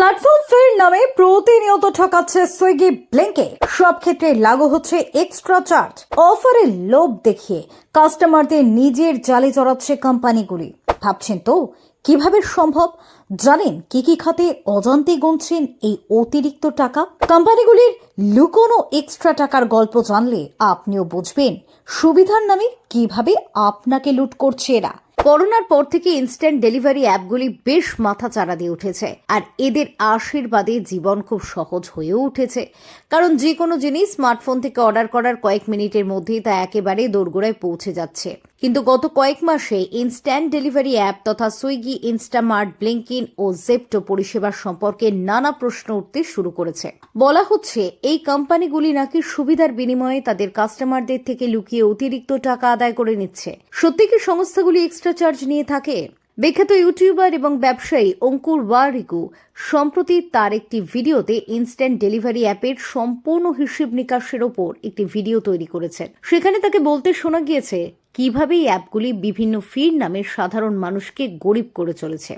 Platform ফের নামে প্রতিনিয়ত ঠকাচ্ছে সুইগি ব্লিঙ্কে। সব ক্ষেত্রে লাগু হচ্ছে এক্সট্রা চার্জ অফারের লোভ দেখিয়ে কাস্টমারদের নিজের জালে চড়াচ্ছে কোম্পানিগুলি। ভাবছেন তো, কীভাবে সম্ভব? জানেন কি কি খাতে অজান্তে গুনছেন এই অতিরিক্ত টাকা? কোম্পানিগুলির লুকোনো এক্সট্রা টাকার গল্প জানলে আপনিও বুঝবেন সুবিধার নামে কীভাবে আপনাকে লুট করছে এরা। করোনার পর থেকে ইনস্ট্যান্ট ডেলিভারি অ্যাপগুলি বেশ মাথা চাড়া দিয়ে উঠেছে। আর এদের আশীর্বাদে জীবন খুব সহজ হয়েও উঠেছে। কারণ যে কোনো জিনিস স্মার্টফোন থেকে অর্ডার করার কয়েক মিনিটের মধ্যেই তা একেবারে দোরগোড়ায় পৌঁছে যাচ্ছে। কিন্তু গত কয়েক মাসে ইনস্ট্যান্ট ডেলিভারি অ্যাপ তথা সুইগি, ইনস্টামার্ট ব্লিঙ্কিন ও জেপ্টো পরিষেবা সম্পর্কে নানা প্রশ্ন উঠতে শুরু করেছে। বলা হচ্ছে, এই কোম্পানিগুলি নাকি সুবিধার বিনিময়ে তাদের কাস্টমারদের থেকে লুকিয়ে অতিরিক্ত টাকা আদায় করে নিচ্ছে। সত্যি কি সংস্থাগুলি এক্সট্রা চার্জ নিয়ে থাকে? বিখ্যাত ইউটিউবার এবং ব্যবসায়ী অঙ্কুর ওয়ারিকু, সম্প্রতি তার একটি ভিডিওতে ইনস্ট্যান্ট ডেলিভারি অ্যাপের সম্পূর্ণ হিসেব নিকাশের ওপর একটি ভিডিও তৈরি করেছেন। সেখানে তাকে বলতে শোনা গিয়েছে, কীভাবে এই অ্যাপগুলি বিভিন্ন ফির নামে সাধারণ মানুষকে গরিব করে চলেছে?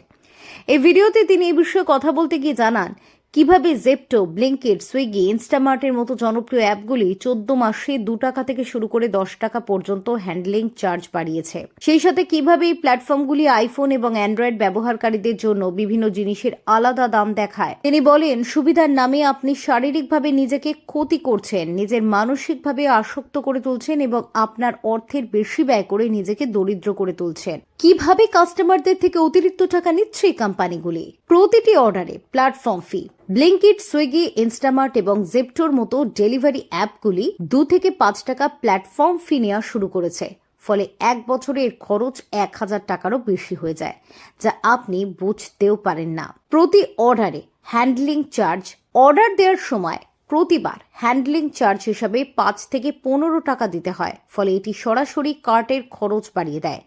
এই ভিডিওতে তিনি এ বিষয়ে কথা বলতে গিয়ে জানান কীভাবে জেপটো ব্লিঙ্কেট সুইগি ইনস্টামার্টের মতো জনপ্রিয় অ্যাপগুলি চোদ্দ মাসে দু টাকা থেকে শুরু করে দশ টাকা পর্যন্ত হ্যান্ডলিং চার্জ বাড়িয়েছে। সেই সাথে কীভাবে এই প্ল্যাটফর্মগুলি আইফোন এবং অ্যান্ড্রয়েড ব্যবহারকারীদের জন্য বিভিন্ন জিনিসের আলাদা দাম দেখায়। তিনি বলেন, সুবিধার নামে আপনি শারীরিকভাবে নিজেকে ক্ষতি করছেন, নিজের মানসিকভাবে আসক্ত করে তুলছেন এবং আপনার অর্থের বেশি ব্যয় করে নিজেকে দরিদ্র করে তুলছেন। কীভাবে কাস্টমারদের থেকে অতিরিক্ত টাকা নিচ্ছে এই কোম্পানিগুলি প্রতিটি অর্ডারে platform fee Blinkit Swiggy Instamart এবং জেপটোর মতো ডেলিভারি অ্যাপগুলি দু থেকে পাঁচ টাকা প্ল্যাটফর্ম ফি নেওয়া শুরু করেছে। ফলে এক বছরের খরচ এক হাজার টাকারও বেশি হয়ে যায়, যা আপনি বুঝতেও পারেন না। প্রতি অর্ডারে হ্যান্ডলিং চার্জ অর্ডার দেওয়ার সময় প্রতিবার হ্যান্ডলিং চার্জ হিসাবে পাঁচ থেকে পনেরো টাকা দিতে হয়, ফলে এটি সরাসরি কার্টের খরচ বাড়িয়ে দেয়।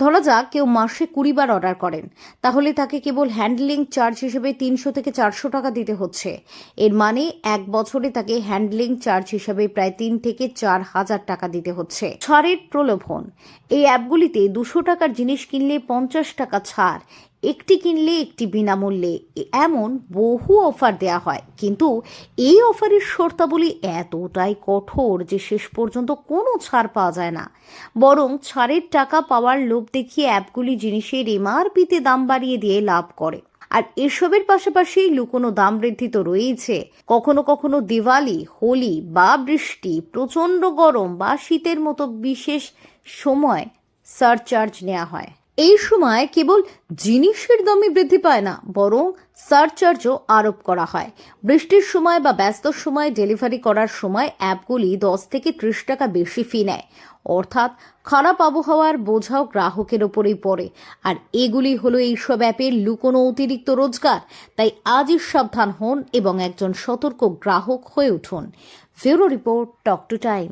ধরা যাক কেউ মাসে কুড়ি বার অর্ডার করেন, তাহলে তাকে কেবল হ্যান্ডলিং চার্জ হিসেবে তিনশো থেকে চারশো টাকা দিতে হচ্ছে। এর মানে এক বছরে তাকে হ্যান্ডলিং চার্জ হিসাবে প্রায় তিন থেকে চার হাজার টাকা দিতে হচ্ছে। ছাড়ের প্রলোভন, এই অ্যাপগুলিতে দুশো টাকার জিনিস কিনলে পঞ্চাশ টাকা ছাড় একটি কিনলে একটি বিনামূল্যে। এমন বহু অফার দেয়া হয়। কিন্তু এই অফারের শর্তাবলী এতটাই কঠোর যে শেষ পর্যন্ত কোনো ছাড় পাওয়া যায় না। বরং ছাড়ের টাকা পাওয়ার লোভ দেখিয়ে অ্যাপগুলি জিনিসের এমআরপিতে দাম বাড়িয়ে দিয়ে লাভ করে। আর এসবের পাশাপাশি লুকোনো দাম বৃদ্ধি তো রয়েছে কখনো কখনো দিওয়ালি, হোলি বা বৃষ্টি, প্রচণ্ড গরম বা শীতের মতো বিশেষ সময় সারচার্জ নেওয়া হয়। এই সময় কেবল জিনিসের দামই বৃদ্ধি পায় না, বরং সারচার্জও আরোপ করা হয়। বৃষ্টির সময় বা ব্যস্ত সময় ডেলিভারি করার সময় অ্যাপগুলি দশ থেকে ত্রিশ টাকা বেশি ফি নেয়। অর্থাৎ খারাপ আবহাওয়ার বোঝাও গ্রাহকের ওপরেই পড়ে। আর এগুলি হলো এইসব অ্যাপের লুকোনো অতিরিক্ত রোজগার, তাই আজই সাবধান হন এবং একজন সতর্ক গ্রাহক হয়ে উঠুন। ফিউরো রিপোর্ট টক টু টাইম।